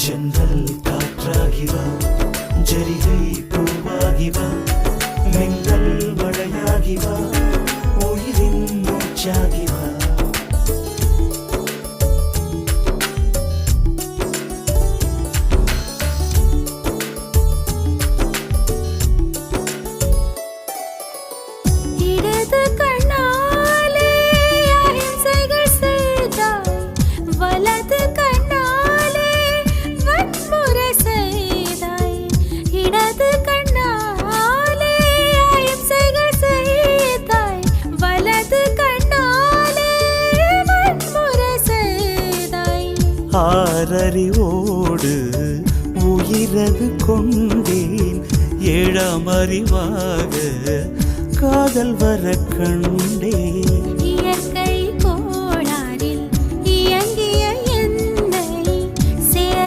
Jungle ಕಾಟ್ರಾಗಿವ ಜರಿಗೈ ಪೂವಾಗಿವ mingle ಬಡಯಾಗಿವ ಒಳಿರಿನ್ ಮೂಚಾಗಿವ ஆறறிவோடு உயிரது கொண்டேன். ஏழாம் அறிவாக காதல் வர கண்டேன்.